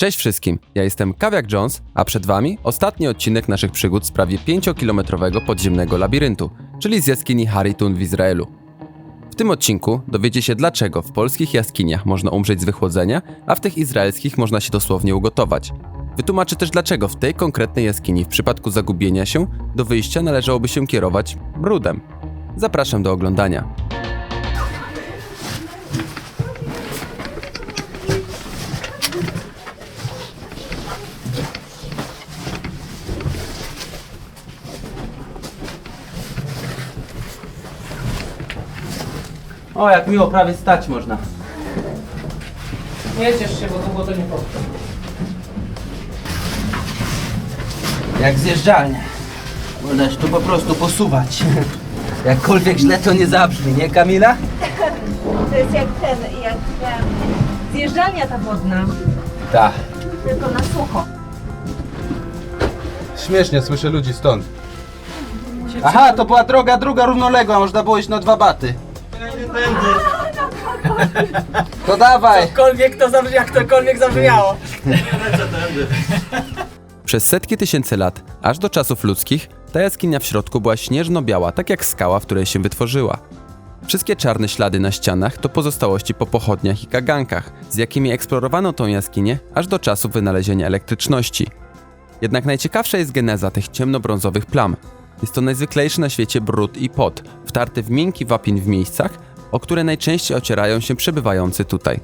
Cześć wszystkim, ja jestem Kawiak Jones, a przed wami ostatni odcinek naszych przygód z prawie 5-kilometrowego podziemnego labiryntu, czyli z jaskini Haritun w Izraelu. W tym odcinku dowiecie się dlaczego w polskich jaskiniach można umrzeć z wychłodzenia, a w tych izraelskich można się dosłownie ugotować. Wytłumaczy też dlaczego w tej konkretnej jaskini w przypadku zagubienia się do wyjścia należałoby się kierować brudem. Zapraszam do oglądania. O, jak miło, prawie stać można. Nie ciesz się, bo długo to nie potrwa. Jak zjeżdżalnia. Można się tu po prostu posuwać. Jakkolwiek źle to nie zabrzmi, nie Kamila? To jest jak ten, jak em, zjeżdżalnia ta wodna, Tak. tylko na sucho. Śmiesznie, słyszę ludzi stąd. Aha, to była droga druga równoległa, można było iść na dwa baty. To dawaj! Cokolwiek to zabrzmi, jak tokolwiek zabrzmiało. Przez setki tysięcy lat, aż do czasów ludzkich, ta jaskinia w środku była śnieżno-biała, tak jak skała, w której się wytworzyła. Wszystkie czarne ślady na ścianach to pozostałości po pochodniach i kagankach, z jakimi eksplorowano tą jaskinię aż do czasów wynalezienia elektryczności. Jednak najciekawsza jest geneza tych ciemnobrązowych plam. Jest to najzwyklejszy na świecie brud i pot, wtarty w miękki wapień w miejscach, o które najczęściej ocierają się przebywający tutaj.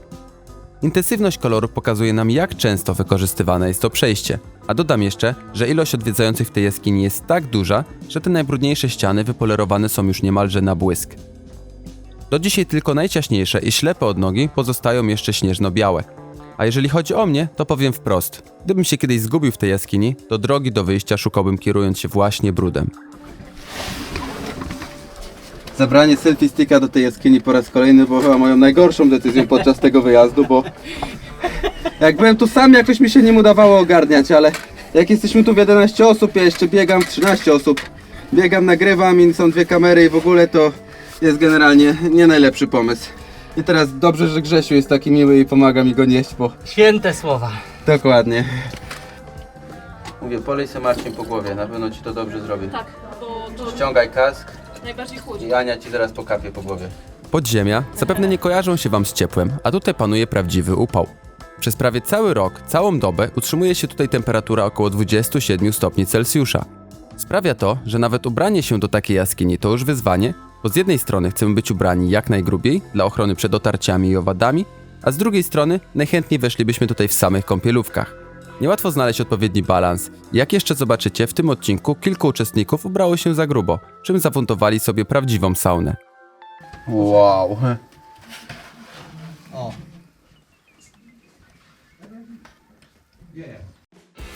Intensywność koloru pokazuje nam, jak często wykorzystywane jest to przejście. A dodam jeszcze, że ilość odwiedzających w tej jaskini jest tak duża, że te najbrudniejsze ściany wypolerowane są już niemalże na błysk. Do dzisiaj tylko najciaśniejsze i ślepe od nogi pozostają jeszcze śnieżno-białe. A jeżeli chodzi o mnie, to powiem wprost. Gdybym się kiedyś zgubił w tej jaskini, to drogi do wyjścia szukałbym kierując się właśnie brudem. Zabranie selfie sticka do tej jaskini po raz kolejny było chyba moją najgorszą decyzją podczas tego wyjazdu, bo jak byłem tu sam, jakoś mi się nie udawało ogarniać, ale jak jesteśmy tu w 11 osób, ja jeszcze biegam w 13 osób, biegam, nagrywam i są dwie kamery i w ogóle to jest generalnie nie najlepszy pomysł. I teraz dobrze, że Grzesiu jest taki miły i pomaga mi go nieść, bo Święte słowa. dokładnie. Mówię, polej se Marcin po głowie, na pewno ci to dobrze zrobi. Tak, bo to Ściągaj kask najbardziej chłodzi. i Ania ci zaraz pokapie po głowie. Podziemia zapewne nie kojarzą się Wam z ciepłem, a tutaj panuje prawdziwy upał. Przez prawie cały rok, całą dobę utrzymuje się tutaj temperatura około 27 stopni Celsjusza. Sprawia to, że nawet ubranie się do takiej jaskini to już wyzwanie, bo z jednej strony chcemy być ubrani jak najgrubiej dla ochrony przed otarciami i owadami, a z drugiej strony najchętniej weszlibyśmy tutaj w samych kąpielówkach. Niełatwo znaleźć odpowiedni balans. Jak jeszcze zobaczycie, w tym odcinku kilku uczestników ubrało się za grubo, czym zafuntowali sobie prawdziwą saunę. Wow.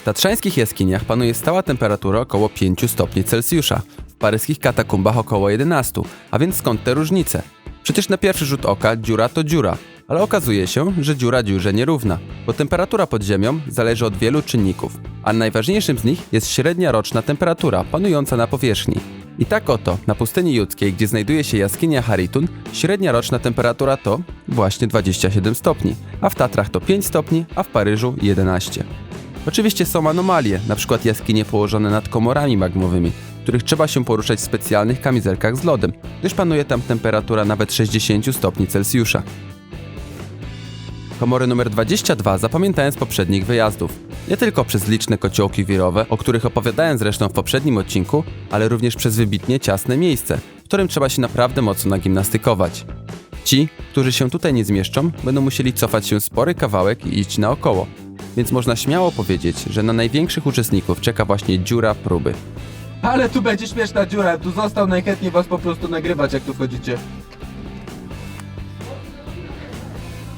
W tatrzańskich jaskiniach panuje stała temperatura około 5 stopni Celsjusza, w paryskich katakumbach około 11, a więc skąd te różnice? Przecież na pierwszy rzut oka dziura to dziura, ale okazuje się, że dziura dziurze nierówna, bo temperatura pod ziemią zależy od wielu czynników, a najważniejszym z nich jest średnia roczna temperatura panująca na powierzchni. I tak oto, na pustyni judzkiej, gdzie znajduje się jaskinia Haritun, średnia roczna temperatura to właśnie 27 stopni, a w Tatrach to 5 stopni, a w Paryżu 11. Oczywiście są anomalie, np. jaskinie położone nad komorami magmowymi, w których trzeba się poruszać w specjalnych kamizelkach z lodem, gdyż panuje tam temperatura nawet 60 stopni Celsjusza. Komory numer 22 zapamiętałem z poprzednich wyjazdów. Nie tylko przez liczne kociołki wirowe, o których opowiadałem zresztą w poprzednim odcinku, ale również przez wybitnie ciasne miejsce, w którym trzeba się naprawdę mocno nagimnastykować. Ci, którzy się tutaj nie zmieszczą, będą musieli cofać się spory kawałek i iść naokoło, więc można śmiało powiedzieć, że na największych uczestników czeka właśnie dziura próby. Ale tu będzie śmieszna dziura, tu został najchętniej was po prostu nagrywać jak tu wchodzicie.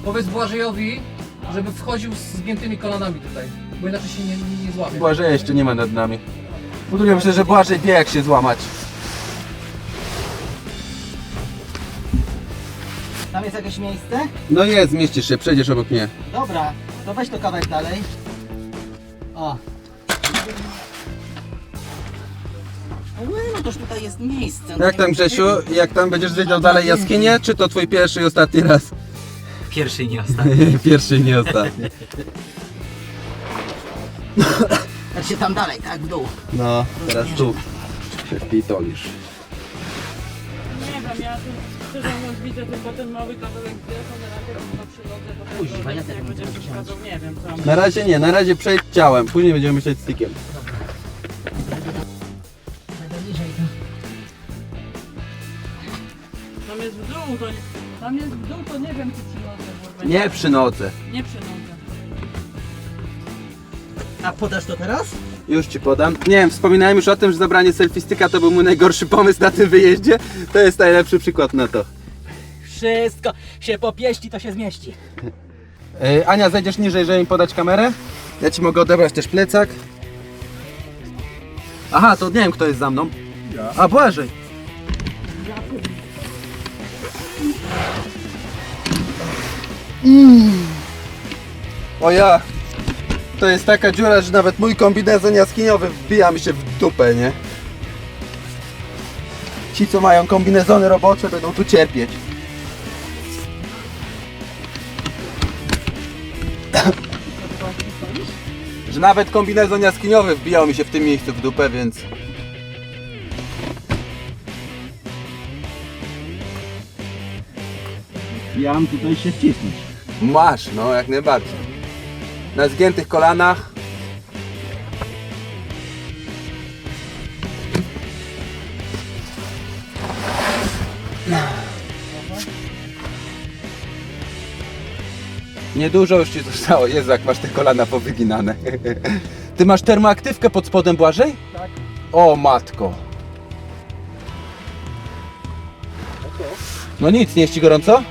Powiedz Błażejowi, żeby wchodził z zgiętymi kolanami tutaj, bo inaczej się nie, nie, nie złamie. Błażeja jeszcze nie ma nad nami. Po drugie myślę, że Błażej wie jak się złamać. Tam jest jakieś miejsce? No jest, zmieścisz się, przejdziesz obok mnie. Dobra, to weź to kawałek dalej. O. No, no toż tutaj jest miejsce. no Jak tam Grzesiu, jak tam będziesz zwiedział dalej jaskinię, czy to twój pierwszy i ostatni raz? Pierwszy i nie ostatni. pierwszy i nie ostatni. Jak się tam dalej, tak w dół. No, teraz tu się pitolisz. Nie wiem, ja tu szczerze mówiąc widzę tylko ten mały kawałek drzewa, na razie chyba przyrodzę, bo Kuźwa, ja będzie przeszkadzał, nie wiem co. Na razie nie, na razie przejdź ciałem, później będziemy myśleć stickiem. Będę niżej to. Tam jest w dół, to nie, tam jest w dół, to nie wiem czy bo Nie przy nodze. nie przyrodzę. A podasz to teraz? Już ci podam. Nie wiem, wspominałem już o tym, że zabranie selfistyka to był mój najgorszy pomysł na tym wyjeździe. To jest najlepszy przykład na to. Wszystko się popieści, to się zmieści. Yy, Ania, zejdziesz niżej, żeby mi podać kamerę? Ja ci mogę odebrać też plecak. Aha, to nie wiem kto jest za mną. A Błażej. Mm. O ja. To jest taka dziura, że nawet mój kombinezon jaskiniowy wbija mi się w dupę, nie? Ci, co mają kombinezony robocze, będą tu cierpieć. że nawet kombinezon jaskiniowy wbijał mi się w tym miejscu w dupę, więc... Ja mam tutaj się wcisnąć. Masz, no jak najbardziej. Na zgiętych kolanach. Niedużo już ci zostało. Jezu, jak masz te kolana powyginane. Ty masz termoaktywkę pod spodem, Błażej? Tak. O matko. No nic, nie jest ci gorąco?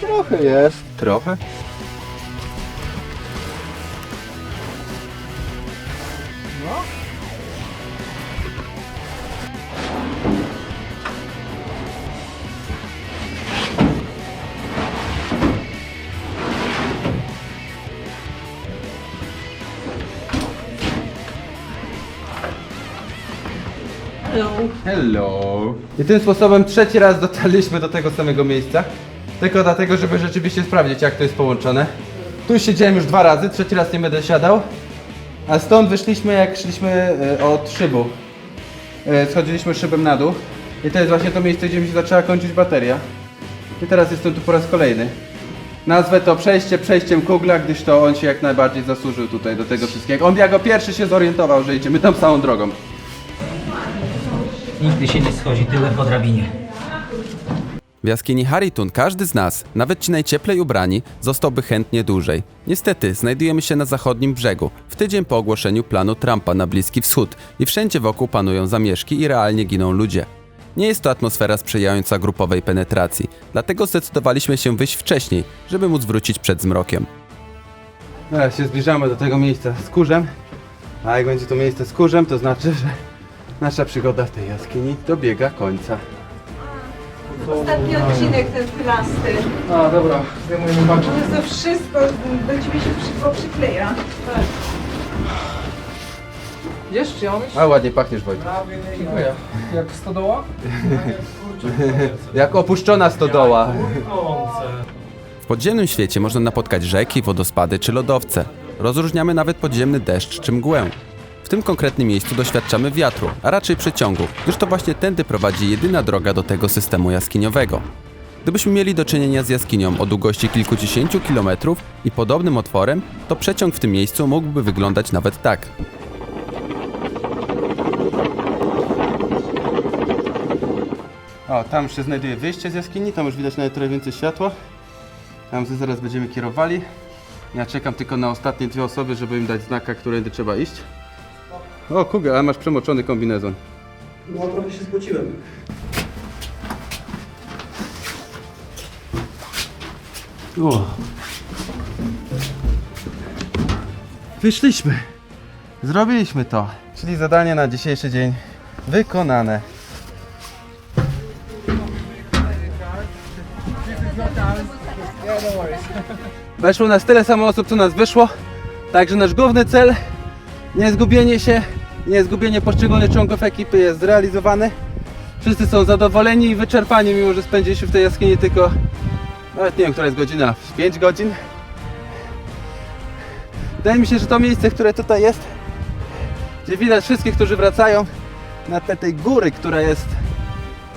Trochę jest. Trochę? Hello. I tym sposobem trzeci raz dotarliśmy do tego samego miejsca. Tylko dlatego, żeby rzeczywiście sprawdzić, jak to jest połączone. Tu siedziałem już dwa razy, trzeci raz nie będę siadał. A stąd wyszliśmy, jak szliśmy e, od szybu. E, Schodziliśmy szybem na dół. I to jest właśnie to miejsce, gdzie mi się zaczęła kończyć bateria. I teraz jestem tu po raz kolejny. Nazwę to przejście przejściem Kugla, gdyż to on się jak najbardziej zasłużył tutaj do tego wszystkiego. On jako pierwszy się zorientował, że idziemy tą samą drogą. Nigdy się nie schodzi tyłem po drabinie. W jaskini Haritun każdy z nas, nawet ci najcieplej ubrani, zostałby chętnie dłużej. Niestety, znajdujemy się na zachodnim brzegu, w tydzień po ogłoszeniu planu Trumpa na Bliski Wschód i wszędzie wokół panują zamieszki i realnie giną ludzie. Nie jest to atmosfera sprzyjająca grupowej penetracji, dlatego zdecydowaliśmy się wyjść wcześniej, żeby móc wrócić przed zmrokiem. Teraz się zbliżamy do tego miejsca z kurzem. A jak będzie to miejsce z kurzem, to znaczy, że nasza przygoda w tej jaskini dobiega końca. Ostatni odcinek ten plasty. A dobra, zdejmujemy baczek. To wszystko do ciebie się szybko przykleja. Wiesz, czy ja mam iść? A ładnie pachniesz Wojtek. Dziękuję. Jak stodoła? Jak opuszczona stodoła. W podziemnym świecie można napotkać rzeki, wodospady czy lodowce. Rozróżniamy nawet podziemny deszcz czy mgłę. W tym konkretnym miejscu doświadczamy wiatru, a raczej przeciągu, gdyż to właśnie tędy prowadzi jedyna droga do tego systemu jaskiniowego. Gdybyśmy mieli do czynienia z jaskinią o długości kilkudziesięciu kilometrów i podobnym otworem, to przeciąg w tym miejscu mógłby wyglądać nawet tak. O, tam się znajduje wyjście z jaskini, tam już widać nawet trochę więcej światła. Tam zaraz będziemy kierowali. Ja czekam tylko na ostatnie dwie osoby, żeby im dać znaka, którędy trzeba iść. O, Kuga, ale masz przemoczony kombinezon. No trochę się spociłem. O. Wyszliśmy. Zrobiliśmy to. Czyli zadanie na dzisiejszy dzień wykonane. Weszło nas tyle samo osób, co nas wyszło. Także nasz główny cel, nie zgubienie się, nie zgubienie poszczególnych członków ekipy jest zrealizowany. Wszyscy są zadowoleni i wyczerpani, mimo że spędziliśmy w tej jaskini tylko nawet nie wiem, która jest godzina. 5 godzin? Wydaje mi się, że to miejsce, które tutaj jest, gdzie widać wszystkich, którzy wracają na te tej góry, która jest,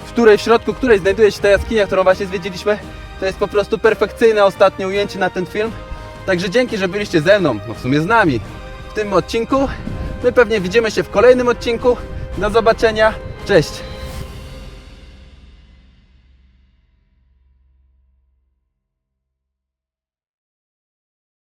w której w środku której znajduje się ta jaskinia, którą właśnie zwiedziliśmy, to jest po prostu perfekcyjne ostatnie ujęcie na ten film. Także dzięki, że byliście ze mną, no w sumie z nami w tym odcinku. My pewnie widzimy się w kolejnym odcinku. Do zobaczenia. Cześć!